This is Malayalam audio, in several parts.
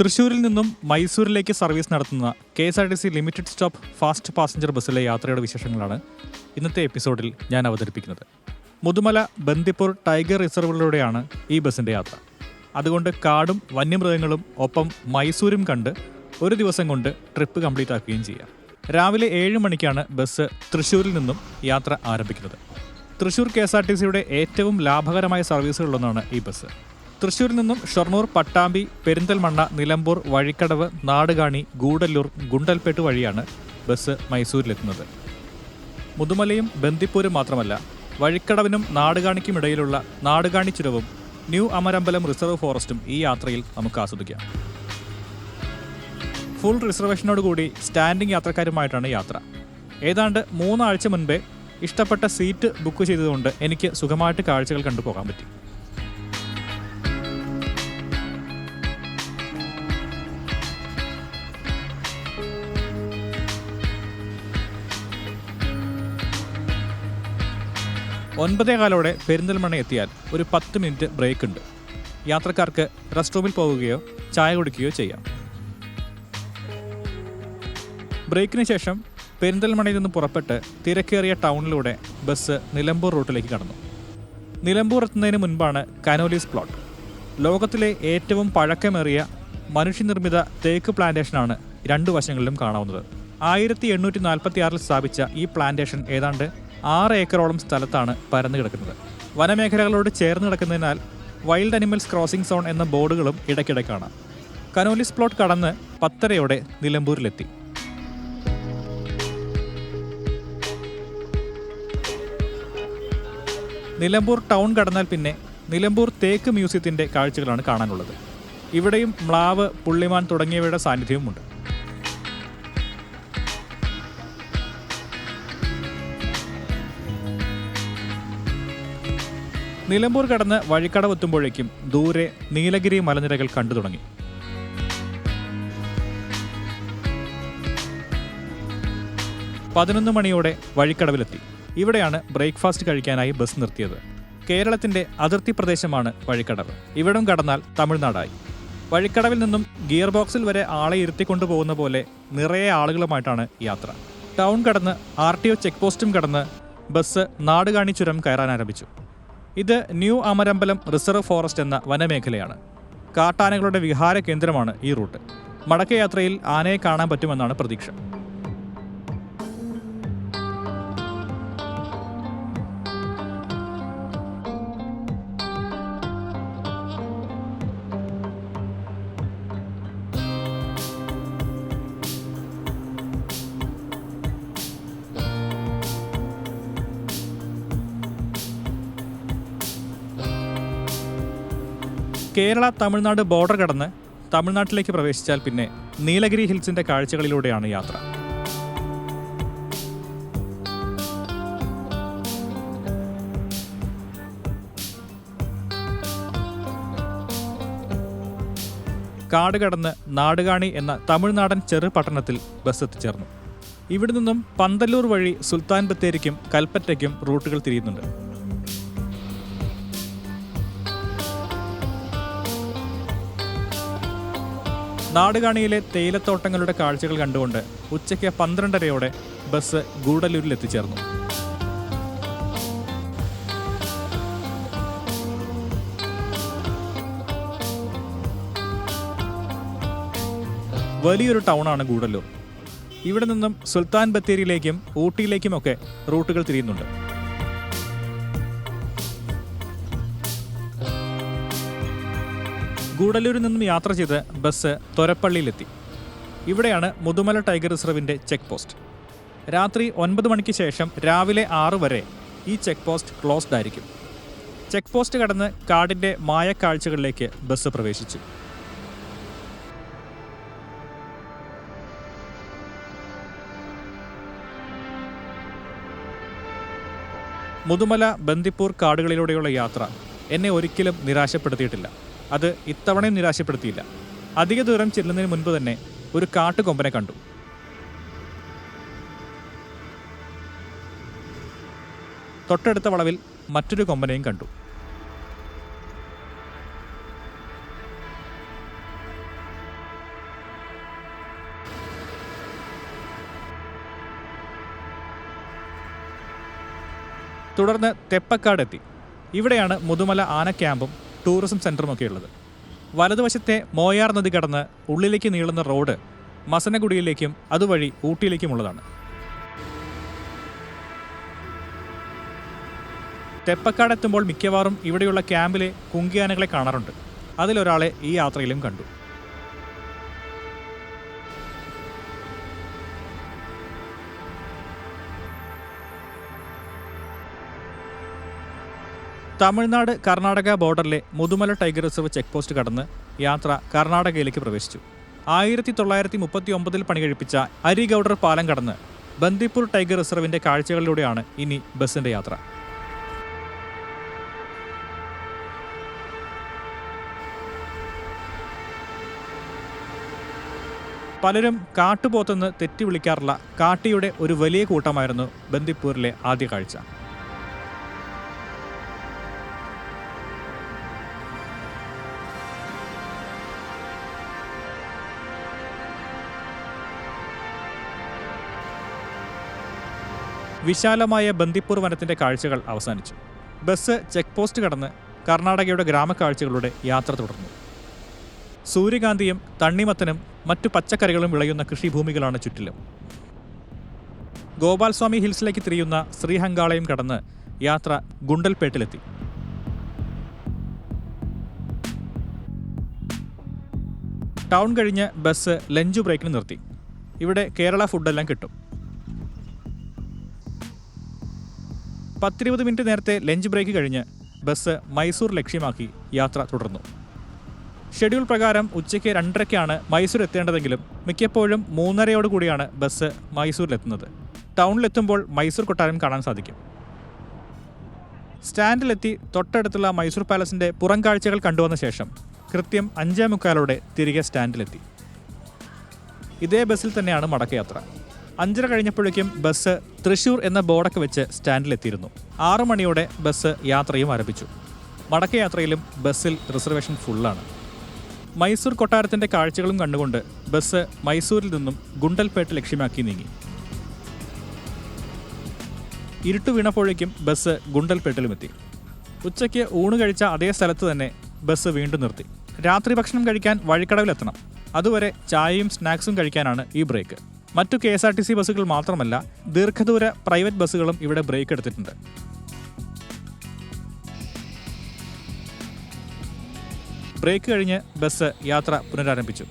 തൃശൂരിൽ നിന്നും മൈസൂരിലേക്ക് സർവീസ് നടത്തുന്ന K S R T C limited stop fast passenger ബസ്സിലെ യാത്രയുടെ വിശേഷങ്ങളാണ് ഇന്നത്തെ എപ്പിസോഡിൽ ഞാൻ അവതരിപ്പിക്കുന്നത്. മുതുമല ബന്ദിപ്പൂർ ടൈഗർ റിസർവിലൂടെയാണ് ഈ ബസ്സിന്റെ യാത്ര. അതുകൊണ്ട് കാടും വന്യമൃഗങ്ങളും ഒപ്പം മൈസൂരും കണ്ട് ഒരു ദിവസം കൊണ്ട് ട്രിപ്പ് കംപ്ലീറ്റ് ആക്കുകയും ചെയ്യാം. രാവിലെ ഏഴ് മണിക്കാണ് ബസ് തൃശ്ശൂരിൽ നിന്നും യാത്ര ആരംഭിക്കുന്നത്. Thrissur K S R T സിയുടെ ഏറ്റവും ലാഭകരമായ സർവീസുകളിലൊന്നാണ് ഈ ബസ്. തൃശൂരിൽ നിന്നും ഷൊർണൂർ പട്ടാമ്പി പെരിന്തൽമണ്ണ നിലമ്പൂർ വഴിക്കടവ് നാടുകാണി ഗൂഡല്ലൂർ ഗുണ്ടൽപേട്ട് വഴിയാണ് ബസ് മൈസൂരിലെത്തുന്നത്. മുതുമലയും ബന്ദിപ്പൂരും മാത്രമല്ല വഴിക്കടവിനും നാടുകാണിക്കും ഇടയിലുള്ള നാടുകാണി ചുരവും ന്യൂ അമരമ്പലം റിസർവ് ഫോറസ്റ്റും ഈ യാത്രയിൽ നമുക്ക് ആസ്വദിക്കാം. ഫുൾ റിസർവേഷനോട് കൂടി സ്റ്റാൻഡിംഗ് യാത്രക്കാരുമായിട്ടാണ് യാത്ര. ഏതാണ്ട് മൂന്നാഴ്ച മുൻപേ ഇഷ്ടപ്പെട്ട സീറ്റ് ബുക്ക് ചെയ്തതുകൊണ്ട് എനിക്ക് സുഖമായിട്ട് കാഴ്ചകൾ കണ്ടുപോകാൻ പറ്റി. ഒൻപതേ കാലോടെ പെരിന്തൽമണ്ണ എത്തിയാൽ ഒരു പത്ത് മിനിറ്റ് ബ്രേക്ക് ഉണ്ട് യാത്രക്കാർക്ക് റെസ്റ്റ് റൂമിൽ പോവുകയോ ചായ കുടിക്കുകയോ ചെയ്യാം. ബ്രേക്കിന് ശേഷം പെരിന്തൽമണ്ണയിൽ നിന്ന് പുറപ്പെട്ട് തിരക്കേറിയ ടൗണിലൂടെ ബസ് നിലമ്പൂർ റൂട്ടിലേക്ക് കടന്നു. നിലമ്പൂർ എത്തുന്നതിന് മുൻപാണ് കനോലീസ് പ്ലോട്ട്. ലോകത്തിലെ ഏറ്റവും പഴക്കമേറിയ മനുഷ്യനിർമ്മിത തേക്ക് പ്ലാന്റേഷനാണ് രണ്ടു വശങ്ങളിലും കാണാവുന്നത്. ആയിരത്തി എണ്ണൂറ്റി നാൽപ്പത്തി ആറിൽ സ്ഥാപിച്ച ഈ പ്ലാന്റേഷൻ ഏതാണ്ട് ആറ് ഏക്കറോളം സ്ഥലത്താണ് പരന്നു കിടക്കുന്നത്. വനമേഖലകളോട് ചേർന്ന് കിടക്കുന്നതിനാൽ വൈൽഡ് അനിമൽസ് ക്രോസിംഗ് സോൺ എന്ന ബോർഡുകളും ഇടയ്ക്കിടെ കാണാം. കനോലിസ് പ്ലോട്ട് കടന്ന് പത്തരയോടെ നിലമ്പൂരിലെത്തി. നിലമ്പൂർ ടൗൺ കടന്നാൽ പിന്നെ നിലമ്പൂർ തേക്ക് മ്യൂസിയത്തിന്റെ കാഴ്ചകളാണ് കാണാനുള്ളത്. ഇവിടെയും മ്ലാവ് പുള്ളിമാൻ തുടങ്ങിയവയുടെ സാന്നിധ്യവുമുണ്ട്. നിലമ്പൂർ കടന്ന് വഴിക്കടവെത്തുമ്പോഴേക്കും ദൂരെ നീലഗിരി മലനിരകൾ കണ്ടു തുടങ്ങി. പതിനൊന്ന് മണിയോടെ വഴിക്കടവിലെത്തി. ഇവിടെയാണ് ബ്രേക്ക്ഫാസ്റ്റ് കഴിക്കാനായി ബസ് നിർത്തിയത്. കേരളത്തിന്റെ അതിർത്തി പ്രദേശമാണ് വഴിക്കടവ്. ഇവിടം കടന്നാൽ തമിഴ്നാടായി. വഴിക്കടവിൽ നിന്നും ഗിയർ ബോക്സിൽ വരെ ആളെ ഇരുത്തിക്കൊണ്ടുപോകുന്ന പോലെ നിറയെ ആളുകളുമായിട്ടാണ് യാത്ര. ടൗൺ കടന്ന് ആർ ടി ഒ ചെക്ക് പോസ്റ്റും കടന്ന് ബസ് നാടുകാണി ചുരം കയറാൻ ആരംഭിച്ചു. ഇത് ന്യൂ അമരമ്പലം റിസർവ് ഫോറസ്റ്റ് എന്ന വനമേഖലയാണ്. കാട്ടാനകളുടെ വിഹാര കേന്ദ്രമാണ് ഈ റൂട്ട്. മടക്കയാത്രയിൽ ആനയെ കാണാൻ പറ്റുമെന്നാണ് പ്രതീക്ഷ. കേരള തമിഴ്നാട് ബോർഡർ കടന്ന് തമിഴ്നാട്ടിലേക്ക് പ്രവേശിച്ചാൽ പിന്നെ നീലഗിരി ഹിൽസിന്റെ കാഴ്ചകളിലൂടെയാണ് യാത്ര. കാട് കടന്ന് നാടുകാണി എന്ന തമിഴ്നാടൻ ചെറുപട്ടണത്തിൽ ബസ് എത്തിച്ചേർന്നു. ഇവിടെ നിന്നും പന്തല്ലൂർ വഴി സുൽത്താൻ ബത്തേരിക്കും കൽപ്പറ്റയ്ക്കും റൂട്ടുകൾ തിരിയുന്നുണ്ട്. നാടുകാണിയിലെ തേയിലത്തോട്ടങ്ങളുടെ കാഴ്ചകൾ കണ്ടുകൊണ്ട് ഉച്ചയ്ക്ക് പന്ത്രണ്ടരയോടെ ബസ് ഗൂഡല്ലൂരിൽ എത്തിച്ചേർന്നു. വലിയൊരു ടൗണാണ് ഗൂഡല്ലൂർ ഇവിടെ നിന്നും സുൽത്താൻ ബത്തേരിയിലേക്കും ഊട്ടിയിലേക്കുമൊക്കെ റൂട്ടുകൾ തിരിയുന്നുണ്ട്. ഗൂഡല്ലൂരിൽ നിന്നും യാത്ര ചെയ്ത് ബസ് തൊരപ്പള്ളിയിലെത്തി. ഇവിടെയാണ് മുതുമല ടൈഗർ റിസർവിന്റെ ചെക്ക് പോസ്റ്റ്. രാത്രി ഒൻപത് മണിക്ക് ശേഷം രാവിലെ ആറ് വരെ ഈ ചെക്ക് പോസ്റ്റ് ക്ലോസ്ഡ് ആയിരിക്കും. ചെക്ക് പോസ്റ്റ് കടന്ന് കാടിന്റെ മായക്കാഴ്ചകളിലേക്ക് ബസ് പ്രവേശിച്ചു. മുതുമല ബന്ദിപ്പൂർ കാടുകളിലൂടെയുള്ള യാത്ര എന്നെ ഒരിക്കലും നിരാശപ്പെടുത്തിയിട്ടില്ല. അത് ഇത്തവണയും നിരാശപ്പെടുത്തിയില്ല. അധിക ദൂരം ചെല്ലുന്നതിന് മുൻപ് തന്നെ ഒരു കാട്ടുകൊമ്പനെ കണ്ടു. തൊട്ടടുത്ത വളവിൽ മറ്റൊരു കൊമ്പനെയും കണ്ടു. തുടർന്ന് തെപ്പക്കാടെത്തി. ഇവിടെയാണ് മുതുമല ആന ക്യാമ്പും ടൂറിസം സെന്ററും ഒക്കെ ഉള്ളത്. വലതുവശത്തെ മോയാർ നദി കടന്ന് ഉള്ളിലേക്ക് നീളുന്ന റോഡ് മസനഗുടിയിലേക്കും അതുവഴി ഊട്ടിയിലേക്കുമുള്ളതാണ് തെപ്പക്കാട് എത്തുമ്പോൾ മിക്കവാറും ഇവിടെയുള്ള ക്യാമ്പിലെ കുങ്കിയാനകളെ കാണാറുണ്ട്. അതിലൊരാളെ ഈ യാത്രയിലും കണ്ടു. Tamil Nadu Karnataka ബോർഡറിലെ Mudumalai tiger reserve check post കടന്ന് യാത്ര കർണാടകയിലേക്ക് പ്രവേശിച്ചു. ആയിരത്തി തൊള്ളായിരത്തി മുപ്പത്തി ഒമ്പതിൽ പണികഴിപ്പിച്ച അരിഗൌഡർ പാലം കടന്ന് ബന്ദിപ്പൂർ ടൈഗർ റിസർവിന്റെ കാഴ്ചകളിലൂടെയാണ് ഇനി ബസിന്റെ യാത്ര. പലരും കാട്ടുപോത്തെന്ന് തെറ്റി വിളിക്കാറുള്ള കാട്ടിയുടെ ഒരു വലിയ കൂട്ടമായിരുന്നു ബന്ദിപ്പൂരിലെ ആദ്യ കാഴ്ച. വിശാലമായ ബന്ദിപ്പൂർ വനത്തിന്റെ കാഴ്ചകൾ അവസാനിച്ചു. ബസ് ചെക്ക് പോസ്റ്റ് കടന്ന് കർണാടകയുടെ ഗ്രാമക്കാഴ്ചകളുടെ യാത്ര തുടർന്നു. സൂര്യകാന്തിയും തണ്ണിമത്തനും മറ്റു പച്ചക്കറികളും വിളയുന്ന കൃഷിഭൂമികളാണ് ചുറ്റിലും. ഗോപാൽസ്വാമി ഹിൽസിലേക്ക് തിരിയുന്ന ശ്രീഹങ്കാളയും കടന്ന് യാത്ര ഗുണ്ടൽപേട്ടിലെത്തി. ടൗൺ കഴിഞ്ഞ് ബസ് ലഞ്ച് ബ്രേക്കിന് നിർത്തി. ഇവിടെ കേരള ഫുഡെല്ലാം കിട്ടും. പത്തിരുപത് മിനിറ്റ് നേരത്തെ ലഞ്ച് ബ്രേക്ക് കഴിഞ്ഞ് ബസ് മൈസൂർ ലക്ഷ്യമാക്കി യാത്ര തുടർന്നു. ഷെഡ്യൂൾ പ്രകാരം ഉച്ചയ്ക്ക് രണ്ടരയ്ക്കാണ് മൈസൂർ എത്തേണ്ടതെങ്കിലും മിക്കപ്പോഴും മൂന്നരയോടുകൂടിയാണ് ബസ് മൈസൂരിലെത്തുന്നത്. ടൗണിലെത്തുമ്പോൾ മൈസൂർ കൊട്ടാരം കാണാൻ സാധിക്കും. സ്റ്റാൻഡിലെത്തി തൊട്ടടുത്തുള്ള മൈസൂർ പാലസിന്റെ പുറം കാഴ്ചകൾ കണ്ടുവന്ന ശേഷം കൃത്യം അഞ്ചേ മുക്കാലോടെ തിരികെ സ്റ്റാൻഡിലെത്തി. ഇതേ ബസ്സിൽ തന്നെയാണ് മടക്കയാത്ര. അഞ്ചര കഴിഞ്ഞപ്പോഴേക്കും ബസ് തൃശൂർ എന്ന ബോർഡൊക്കെ വെച്ച് സ്റ്റാൻഡിലെത്തിയിരുന്നു. ആറു മണിയോടെ ബസ് യാത്രയും ആരംഭിച്ചു. മടക്കയാത്രയിലും ബസ്സിൽ റിസർവേഷൻ ഫുള്ളാണ്. മൈസൂർ കൊട്ടാരത്തിന്റെ കാഴ്ചകളും കണ്ടുകൊണ്ട് ബസ് മൈസൂരിൽ നിന്നും ഗുണ്ടൽപേട്ട് ലക്ഷ്യമാക്കി നീങ്ങി. ഇരുട്ടു വീണപ്പോഴേക്കും ബസ് ഗുണ്ടൽപേട്ടിലുമെത്തി. ഉച്ചയ്ക്ക് ഊണ് കഴിച്ച അതേ സ്ഥലത്ത് തന്നെ ബസ് വീണ്ടും നിർത്തി. രാത്രി ഭക്ഷണം കഴിക്കാൻ വഴിക്കടവിലെത്തണം. അതുവരെ ചായയും സ്നാക്സും കഴിക്കാനാണ് ഈ ബ്രേക്ക്. മറ്റു K S R T C ബസ്സുകൾ മാത്രമല്ല ദീർഘദൂര പ്രൈവറ്റ് ബസ്സുകളും ഇവിടെ ബ്രേക്ക് എടുത്തിട്ടുണ്ട്. ബ്രേക്ക് കഴിഞ്ഞ് ബസ് യാത്ര പുനരാരംഭിച്ചു.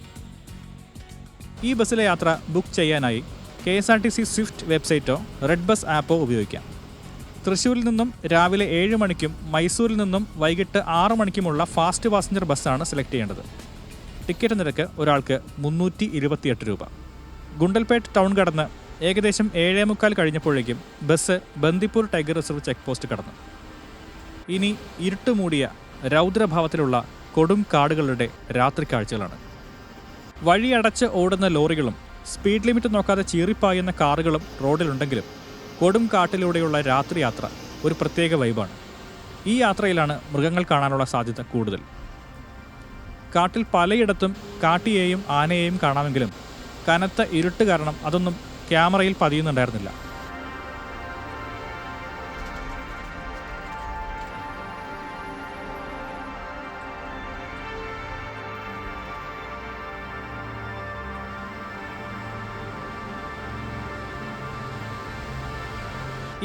ഈ ബസ്സിലെ യാത്ര ബുക്ക് ചെയ്യാനായി K S R T C Swift വെബ്സൈറ്റോ red bus ആപ്പോ ഉപയോഗിക്കാം. തൃശ്ശൂരിൽ നിന്നും രാവിലെ ഏഴ് മണിക്കും മൈസൂരിൽ നിന്നും വൈകിട്ട് ആറ് മണിക്കുമുള്ള ഫാസ്റ്റ് പാസഞ്ചർ ബസ്സാണ് സെലക്ട് ചെയ്യേണ്ടത്. ടിക്കറ്റ് നിരക്ക് ഒരാൾക്ക് മുന്നൂറ്റി രൂപ. ഗുണ്ടൽപേട്ട് ടൗൺ കടന്ന് ഏകദേശം ഏഴേ മുക്കാൽ കഴിഞ്ഞപ്പോഴേക്കും bus Bandipur tiger reserve check post കടന്നു. ഇനി ഇരുട്ടുമൂടിയ രൗദ്രഭാവത്തിലുള്ള കൊടും കാടുകളുടെ രാത്രി കാഴ്ചകളാണ് വഴിയടച്ച് ഓടുന്ന ലോറികളും സ്പീഡ് ലിമിറ്റ് നോക്കാതെ ചീറിപ്പായുന്ന കാറുകളും റോഡിലുണ്ടെങ്കിലും കൊടും കാട്ടിലൂടെയുള്ള രാത്രി യാത്ര ഒരു പ്രത്യേക വൈബാണ്. ഈ യാത്രയിലാണ് മൃഗങ്ങൾ കാണാനുള്ള സാധ്യത കൂടുതൽ. കാട്ടിൽ പലയിടത്തും കാട്ടിയെയും ആനയെയും കാണാമെങ്കിലും കനത്ത ഇരുട്ട് കാരണം അതൊന്നും ക്യാമറയിൽ പതിയുന്നുണ്ടായിരുന്നില്ല.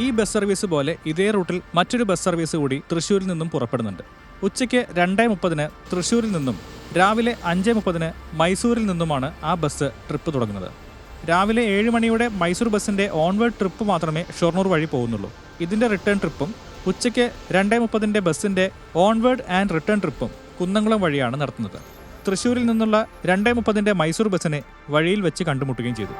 ഈ ബസ് സർവീസ് പോലെ ഇതേ റൂട്ടിൽ മറ്റൊരു ബസ് സർവീസ് കൂടി തൃശ്ശൂരിൽ നിന്നും പുറപ്പെടുന്നുണ്ട്. ഉച്ചയ്ക്ക് രണ്ടേ മുപ്പതിന് തൃശൂരിൽ നിന്നും രാവിലെ അഞ്ച് മുപ്പതിന് മൈസൂരിൽ നിന്നുമാണ് ആ ബസ് ട്രിപ്പ് തുടങ്ങുന്നത്. രാവിലെ ഏഴ് മണിയുടെ മൈസൂർ ബസ്സിന്റെ ഓൺവേർഡ് ട്രിപ്പ് മാത്രമേ ഷൊർണൂർ വഴി പോകുന്നുള്ളൂ. ഇതിന്റെ റിട്ടേൺ ട്രിപ്പും ഉച്ചയ്ക്ക് രണ്ടേ മുപ്പതിന്റെ ബസ്സിന്റെ ഓൺവേർഡ് ആൻഡ് റിട്ടേൺ ട്രിപ്പും കുന്നംകുളം വഴിയാണ് നടത്തുന്നത്. തൃശ്ശൂരിൽ നിന്നുള്ള രണ്ടേ മുപ്പതിന്റെ മൈസൂർ ബസ്സിനെ വഴിയിൽ വെച്ച് കണ്ടുമുട്ടുകയും ചെയ്തു.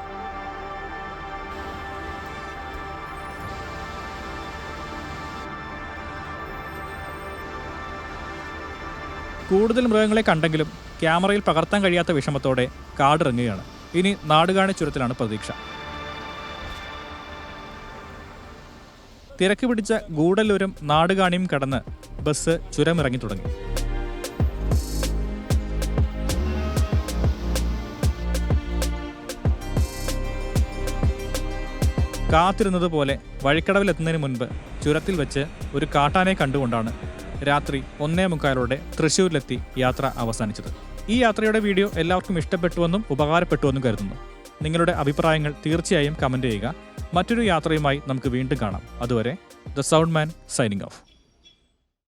കൂടുതൽ മൃഗങ്ങളെ കണ്ടെങ്കിലും ക്യാമറയിൽ പകർത്താൻ കഴിയാത്ത വിഷമത്തോടെ കാടിറങ്ങുകയാണ്. ഇനി നാടുകാണി ചുരത്തിലാണ് പ്രതീക്ഷ. തിരക്ക് പിടിച്ച ഗൂഡല്ലൂരും നാടുകാണിയും കടന്ന് ബസ് ചുരമിറങ്ങി തുടങ്ങി. കാത്തിരുന്നത് പോലെ വഴിക്കടവിലെത്തുന്നതിന് മുൻപ് ചുരത്തിൽ വെച്ച് ഒരു കാട്ടാനെ കണ്ടുകൊണ്ടാണ് രാത്രി ഒന്നേ മുക്കാലോടെ തൃശ്ശൂരിലെത്തി യാത്ര അവസാനിച്ചത്. ഈ യാത്രയുടെ വീഡിയോ എല്ലാവർക്കും ഇഷ്ടപ്പെട്ടുവെന്നും ഉപകാരപ്പെട്ടുവെന്നും കരുതുന്നു. നിങ്ങളുടെ അഭിപ്രായങ്ങൾ തീർച്ചയായും കമന്റ് ചെയ്യുക. മറ്റൊരു യാത്രയുമായി നമുക്ക് വീണ്ടും കാണാം. അതുവരെ the sound man signing off.